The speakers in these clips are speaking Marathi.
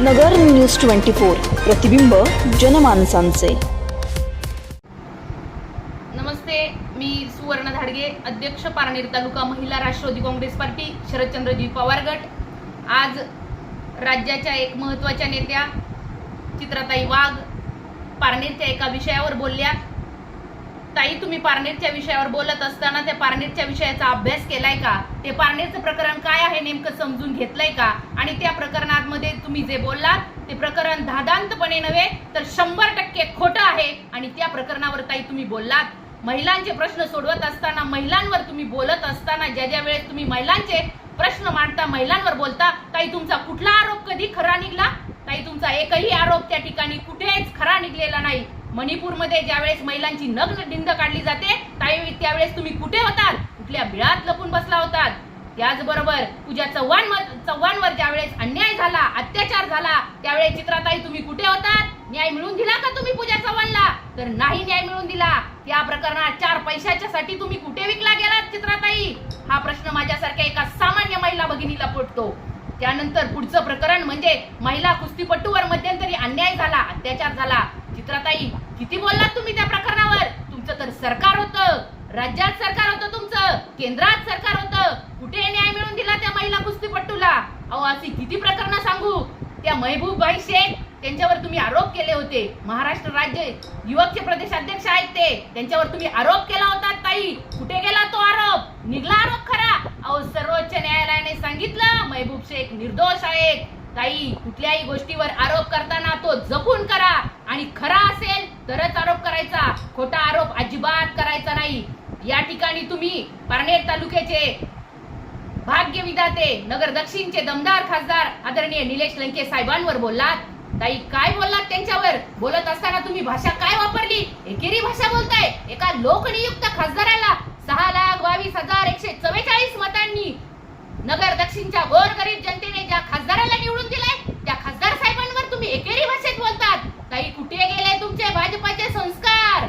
नगर न्यूज ट्वेंटी फोर प्रतिबिंब जनमानसांचे. नमस्ते मी सुवर्ण धाडगे अध्यक्ष पारनेर तालुका महिला राष्ट्रवादी काँग्रेस पार्टी शरदचंद्रजी पवार गट. आज राज्याच्या एक महत्त्वाच्या नेत्या चित्राताई वाघ पारनेरच्या एका विषयावर बोलल्या. ताई तुम्ही पारनेरच्या विषयावर बोलत असताना त्या पारनेरच्या विषयाचा अभ्यास केलाय का? ते पारनेरचं प्रकरण काय आहे नेमकं समजून घेतलंय का? आणि त्या प्रकरणामध्ये तुम्ही जे बोललात ते प्रकरण धादांतपणे नव्हे तर शंभर टक्के खोटं आहे. आणि त्या प्रकरणावर ताई तुम्ही बोललात. महिलांचे प्रश्न सोडवत असताना महिलांवर तुम्ही बोलत असताना ज्या ज्या वेळेस तुम्ही महिलांचे प्रश्न मांडता महिलांवर बोलता ताई तुमचा कुठला आरोप कधी खरा निघला? ताई तुमचा एकही आरोप त्या ठिकाणी कुठेच खरा निघलेला नाही. मणिपूरमध्ये ज्यावेळेस महिलांची नग्न ढिंद काढली जाते त्यावेळी त्यावेळेस तुम्ही कुठे होतात? कुठल्या बिळात लपून बसला होतात? त्याचबरोबर पूजा चव्हाण चव्हाणवर ज्यावेळेस अन्याय झाला अत्याचार झाला त्यावेळेस चित्राताई तुम्ही कुठे होतात? न्याय मिळून दिला का तुम्ही पूजा चव्हाणला? तर नाही न्याय मिळून दिला. त्या प्रकरणात चार पैशाच्या साठी तुम्ही कुठे विकला गेलात चित्राताई? हा प्रश्न माझ्यासारख्या एका सामान्य महिला भगिनीला पडतो. त्यानंतर पुढचं प्रकरण म्हणजे महिला कुस्तीपटूवर मध्यंतरी अन्याय झाला अत्याचार झाला. चित्राताई किती बोललात तुम्ही त्या प्रकरणावर? तुमचं तर सरकार होतं राज्यात सरकार होतं तुमचं केंद्रात सरकार होतं. कुठे न्याय मिळवून दिला त्या महिला कुस्तीपट्टूला अहो अशी किती प्रकरणं सांगू? त्या महबूब भाई शेख त्यांच्यावर तुम्ही आरोप केले होते. महाराष्ट्र राज्य युवकचे प्रदेश अध्यक्ष आहेत ते. त्यांच्यावर तुम्ही आरोप केला होता ताई. कुठे गेला तो आरोप? निघला आरोप खरा. अहो सर्वोच्च न्यायालयाने सांगितलं महबूब शेख निर्दोष आहेत. ताई कुठल्याही गोष्टीवर आरोप करताना तो जपून करा. आणि खरा असेल तरच आरोप करायचा. खोटा आरोप अजिबात करायचा नाही. या ठिकाणी तुम्ही पारनेर तालुक्याचे भाग्य विधाते नगर दक्षिणचे दमदार खासदार आदरणीय निलेश लंके साहेबांवर बोललात. ताई काय बोललात त्यांच्यावर? बोलत असताना तुम्ही भाषा काय वापरली? एकेरी भाषा बोलताय. एका लोकनियुक्त खासदाराला सहा लाख बावीस हजार एकशे चव्वेचाळीस मतांनी नगर दक्षिणच्या गोरगरीब जनतेने ज्या खासदाराला निवडून दिलाय त्या खासदार साहेबांवर तुम्ही एकेरी भाषेत बोलतात ताई कुठे गेले तुमचे भाजपाचे संस्कार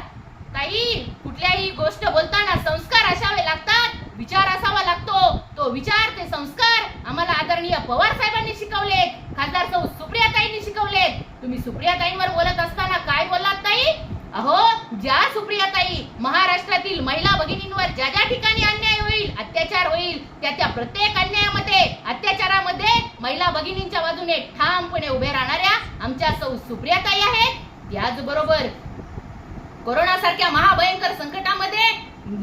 ताई कुठल्याही गोष्ट बोलताना संस्कार असावे लागतात विचार असावा लागतो तो विचार ते संस्कार आम्हाला आदरणीय पवार साहेबांनी शिकवलेत. खासदार सौ सुप्रियाताईंनी शिकवलेत. तुम्ही सुप्रिया ताईंवर बोलत असताना काय बोललात ताई? अहो ज्या सुप्रिया ताई महाराष्ट्रातील महिला भगिनींवर ज्या ज्या ठिकाणी अन्याय होईल अत्याचार होईल त्या त्या प्रत्येक अन्यायामध्ये अत्याचारामध्ये महिला भगिनींच्या बाजूने ठामपणे उभे राहणाऱ्या आमच्या सौ सुप्रिया ताई आहेत. त्याचबरोबर कोरोना सारख्या महाभयंकर संकटामध्ये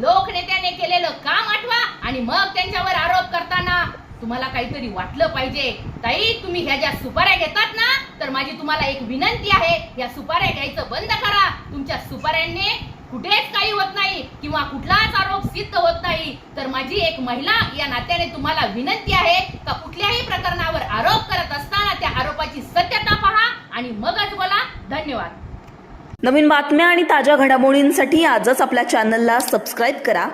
लोकनेत्याने केलेलं काम आठवा आणि मग त्यांच्यावर आरोप करता तुम्हाला काहीतरी वाटलं पाहिजे. ताई तुम्ही ह्या ज्या सुपाऱ्या घेतात ना तर माझी तुम्हाला एक विनंती आहे या सुपाऱ्या घ्यायचं बंद करा. तुमच्या सुपाऱ्यांनी कुठेच काही होत नाही किंवा कुठलाच आरोप सिद्ध होत नाही. तर माझी एक महिला या नात्याने तुम्हाला विनंती आहे का कुठल्याही प्रकरणावर आरोप करत असताना त्या आरोपाची सत्यता पहा आणि मगच बोला. धन्यवाद. नवीन बातम्या आणि ताज्या घडामोडींसाठी आजच आपल्या चॅनलला सबस्क्राईब करा.